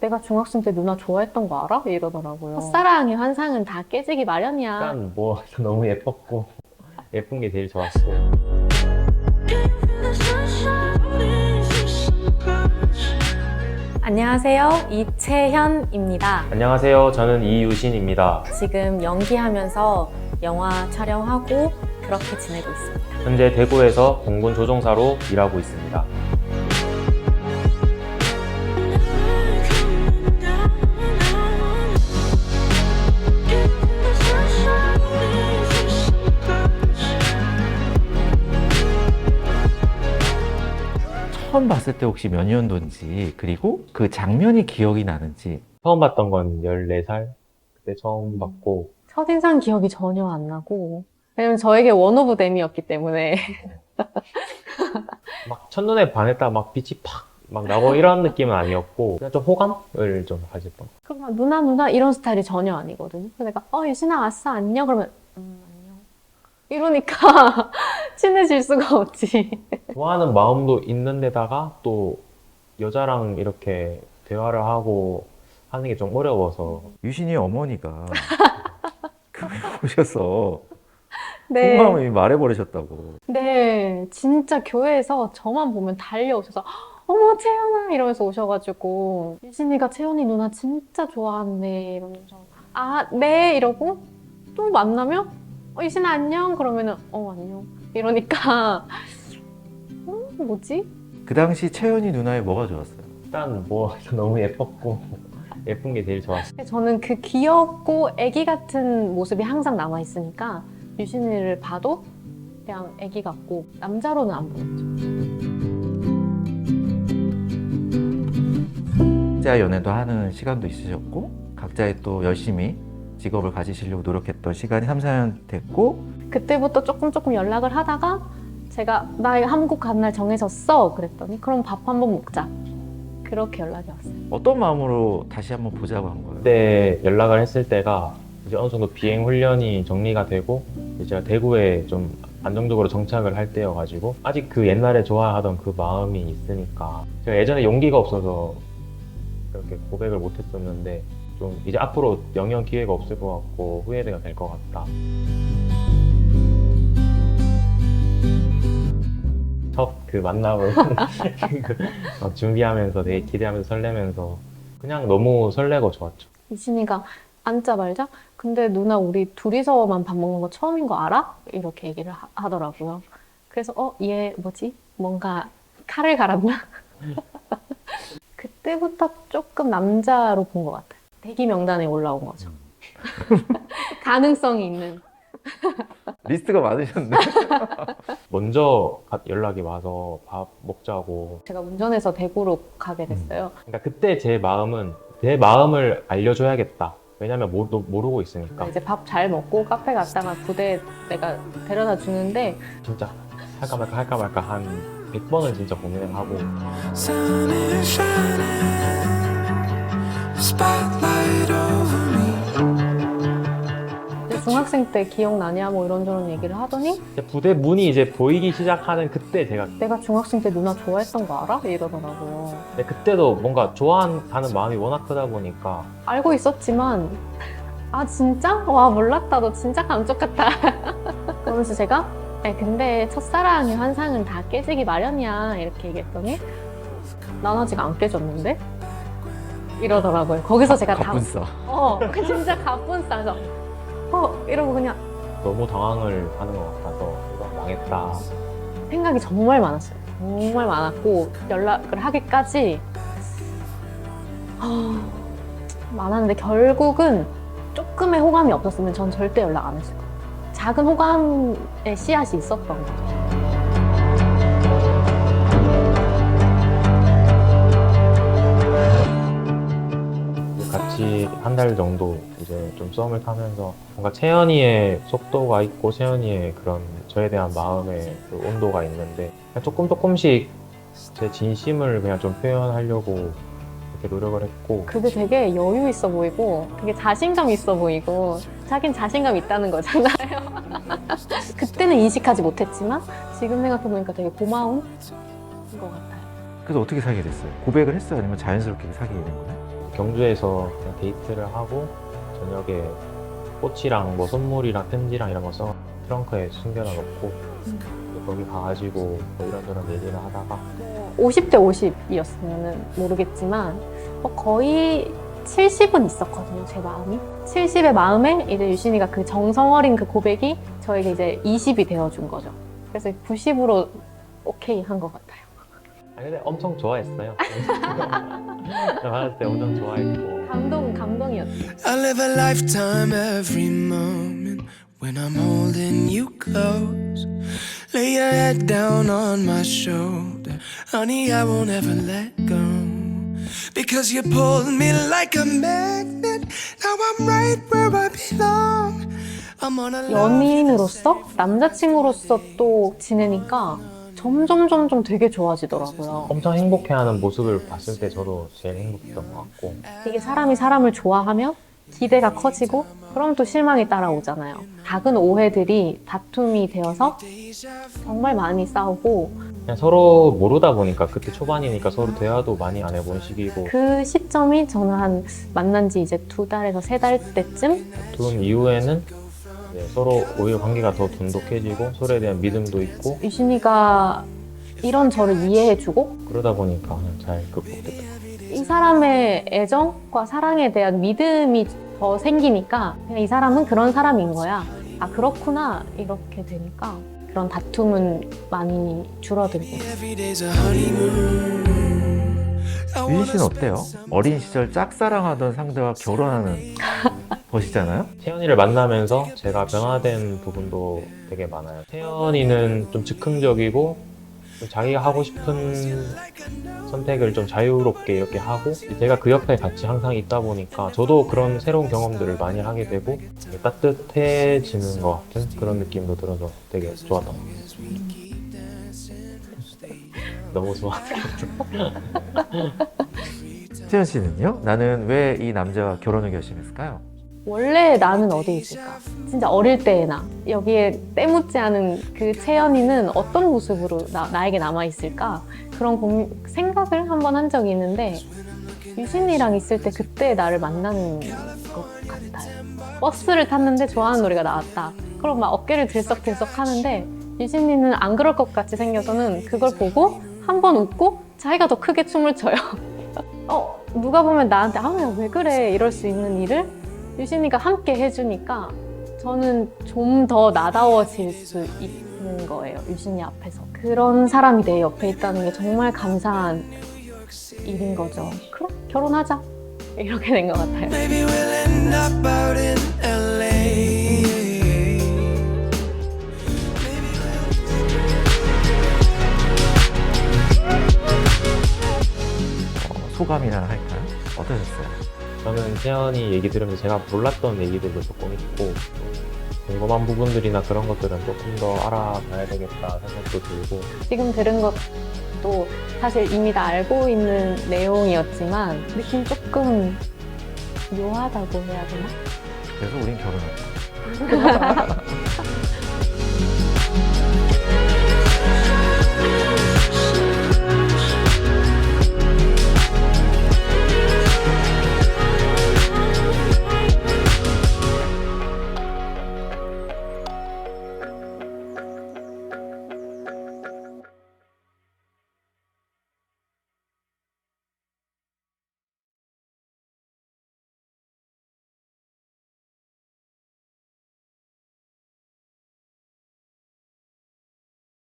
내가 중학생 때 누나 좋아했던 거 알아? 이러더라고요. 첫사랑의 환상은 다 깨지기 마련이야. 일단 뭐 너무 예뻤고 예쁜 게 제일 좋았고 안녕하세요. 이채현입니다. 안녕하세요 저는 이유신입니다 지금 연기하면서 영화 촬영하고 그렇게 지내고 있습니다. 현재 대구에서 공군 조종사로 일하고 있습니다 처음 봤을 때 혹시 몇 년도인지 그리고 그 장면이 기억이 나는지. 처음 봤던 건 14살? 그때 처음 봤고. 첫인상 기억이 전혀 안 나고 왜냐면 저에게 원 오브 댐이었기 때문에. 막 첫눈에 반했다 막 빛이 팍 막 나고 이런 느낌은 아니었고 그냥 좀 호감을 좀 가질 뻔 그럼 누나 누나 이런 스타일이 전혀 아니거든요. 그래서 내가 어 유진아 왔어. 안녕. 그러면 음 안녕. 이러니까 친해질 수가 없지. 좋아하는 마음도 있는데다가 또 여자랑 이렇게 대화를 하고 하는 게 좀 어려워서. 유신이 어머니가 교회 오셔서 네. 속마음을 이미 말해버리셨다고. 네, 진짜 교회에서 저만 보면 달려오셔서 어머 채연아. 이러면서 오셔가지고 유진이가 채연이 누나 진짜 좋아하네 이러면서 아 네. 이러고 또 만나면 어, 유진아 안녕. 그러면은 어 안녕 이러니까 어 뭐지? 그 당시 채연이 누나의 뭐가 좋았어요? 일단 뭐 너무 예뻤고 예쁜 게 제일 좋았어 저는 그 귀엽고 애기 같은 모습이 항상 남아 있으니까 유진이를 봐도 그냥 애기 같고 남자로는 안 보였죠. 각자 연애도 하는 시간도 있으셨고 각자의 또 열심히 직업을 가지시려고 노력했던 시간이 3, 4년 됐고 그때부터 조금 조금 연락을 하다가 제가 나 한국 간날 정해졌어 그랬더니 그럼 밥 한번 먹자 그렇게 연락이 왔어요. 어떤 마음으로 다시 한번 보자고 한 거예요? 그때 연락을 했을 때가 이제 어느 정도 비행 훈련이 정리가 되고 이제 제가 대구에 좀 안정적으로 정착을 할 때여가지고 아직 그 옛날에 좋아하던 그 마음이 있으니까 제가 예전에 용기가 없어서 그렇게 고백을 못했었는데 좀 이제 앞으로 영영 기회가 없을 것 같고 후회가 될 것 같다. 첫 그 만남을 막 준비하면서 되게 기대하면서 설레면서 그냥 너무 설레고 좋았죠. 이진이가 앉자 말자 근데 누나 우리 둘이서만 밥 먹는 거 처음인 거 알아? 이렇게 얘기를 하, 더라고요 그래서 어 얘 뭐지? 뭔가 칼을 갈았나? 그때부터 조금 남자로 본 것 같아요. 대기 명단에 올라온 거죠. 가능성이 있는. 리스트가 많으셨네 먼저 가- 연락이 와서 밥 먹자고. 제가 운전해서 대구로 가게 됐어요. 그러니까 그때 제 마음은 내 마음을 알려줘야겠다. 왜냐면 모, 모르고 있으니까. 이제 밥 잘 먹고 카페 갔다가 부대 내가 데려다 주는데 진짜 할까 말까 할까 말까 한 100번은 진짜 고민을 하고 Sun is shining, spotlight over me. 중학생 때 기억나냐 뭐 이런저런 얘기를 하더니 이제 부대 문이 이제 보이기 시작하는 그때 제가 내가 중학생 때 누나 좋아했던 거 알아? 이러더라고요. 근데 그때도 뭔가 좋아하는 마음이 워낙 크다 보니까 알고 있었지만 아 진짜? 와 몰랐다 너 진짜 감쪽 같다 그러면서 제가 에 근데 첫사랑의 환상은 다 깨지기 마련이야 이렇게 얘기했더니 난 아직 안 깨졌는데? 이러더라고요 거기서 제가 다 가뿐싸 어, 그 진짜 가뿐 싸서 어 이러고 그냥 너무 당황을 하는 것 같아서 이거 망했다. 생각이 정말 많았어요 정말 많았고 연락을 하기까지 아, 많았는데 결국은 조금의 호감이 없었으면 전 절대 연락 안 했을 거예요. 작은 호감의 씨앗이 있었던 거죠. 같이 한 달 정도 이제 좀 썸을 타면서 뭔가 채연이의 속도가 있고 채연이의 그런 저에 대한 마음의 그 온도가 있는데 그냥 조금 조금씩 제 진심을 그냥 좀 표현하려고 이렇게 노력을 했고 그게 되게 여유 있어 보이고 되게 자신감 있어 보이고 자긴 자신감 있다는 거잖아요. 그때는 인식하지 못했지만 지금 생각해보니까 되게 고마운 것 같아요. 그래서 어떻게 사귀게 됐어요? 고백을 했어요? 아니면 자연스럽게 사귀게 된 거예요? 경주에서 그냥 데이트를 하고 저녁에 꽃이랑 뭐 선물이랑 편지랑 이런 거써 트렁크에 숨겨놔놓고 거기 가가지고 뭐 이런저런 얘기를 하다가 50대 50이었으면 모르겠지만 뭐 거의 70은 있었거든요, 제 마음이. 70의 마음에 이제 유신이가 그 정성 어린 그 고백이 저에게 이제 20이 되어준 거죠. 그래서 90으로 오케이 한 것 같아요. 아 근데 엄청 좋아했어요. 받았을 때 엄청 좋아했고 감동, 감동이었죠. I live a lifetime every moment when I'm holding you close. Lay your head down on my shoulder. Honey, I won't ever let go. Because you pulled me like a magnet. Now I'm right where I belong. I'm on a love 연인으로서, 남자친구로서 또 지내니까 점점 점점 되게 좋아지더라고요. 엄청 행복해하는 모습을 봤을 때 저도 제일 행복했던 것 같고 이게 사람이 사람을 좋아하면 기대가 커지고 그럼 또 실망이 따라오잖아요. 작은 오해들이 다툼이 되어서 정말 많이 싸우고 그냥 서로 모르다 보니까 그때 초반이니까 서로 대화도 많이 안 해본 시기고 그 시점이 저는 한 만난 지 이제 두 달에서 세 달 때쯤 다툰 이후에는 이제 서로 오히려 관계가 더 돈독해지고 서로에 대한 믿음도 있고 유신이가 이런 저를 이해해주고 그러다 보니까 잘 극복됐다. 이 사람의 애정과 사랑에 대한 믿음이 더 생기니까 그냥 이 사람은 그런 사람인 거야. 아 그렇구나 이렇게 되니까 그런 다툼은 많이 줄어들고 Every day's a honeymoon. I 유진 wanna 씨는 어때요? 어린 시절 짝사랑하던 상대와 결혼하는 것이잖아요? 태연이를 만나면서 제가 변화된 부분도 되게 많아요. 태연이는 좀 즉흥적이고 좀 자기가 하고 싶은 선택을 좀 자유롭게 이렇게 하고 제가 그 옆에 같이 항상 있다 보니까 저도 그런 새로운 경험들을 많이 하게 되고 따뜻해지는 것 같은 그런 느낌도 들어서 되게 좋았던 것 같아요. 너무 좋아. 채연 씨는요? 나는 왜 이 남자와 결혼을 결심했을까요? 원래 나는 어디 있을까? 진짜 어릴 때나 여기에 때묻지 않은 그 채연이는 어떤 모습으로 나, 나에게 남아 있을까? 그런 공- 생각을 한 번 한 적이 있는데 유진이랑 있을 때 그때 나를 만나는 것 같아요. 버스를 탔는데 좋아하는 노래가 나왔다. 그럼 막 어깨를 들썩들썩 하는데 유진이는 안 그럴 것 같이 생겨서는 그걸 보고 한 번 웃고 자기가 더 크게 춤을 춰요. 어, 누가 보면 나한테 아, 야, 왜 그래? 이럴 수 있는 일을 유진이가 함께 해주니까 저는 좀 더 나다워질 수 있는 거예요. 유진이 앞에서. 그런 사람이 내 옆에 있다는 게 정말 감사한 일인 거죠. 그럼 결혼하자. 이렇게 된 것 같아요. 어, 소감이나 할까요? 어떠셨어요? 저는 태연이 얘기 들으면서 제가 몰랐던 얘기들도 조금 있고 궁금한 부분들이나 그런 것들은 조금 더 알아봐야 되겠다 생각도 들고 지금 들은 것도 사실 이미 다 알고 있는 내용이었지만 느낌 조금 묘하다고 해야 되나? 그래서 우린 결혼했다.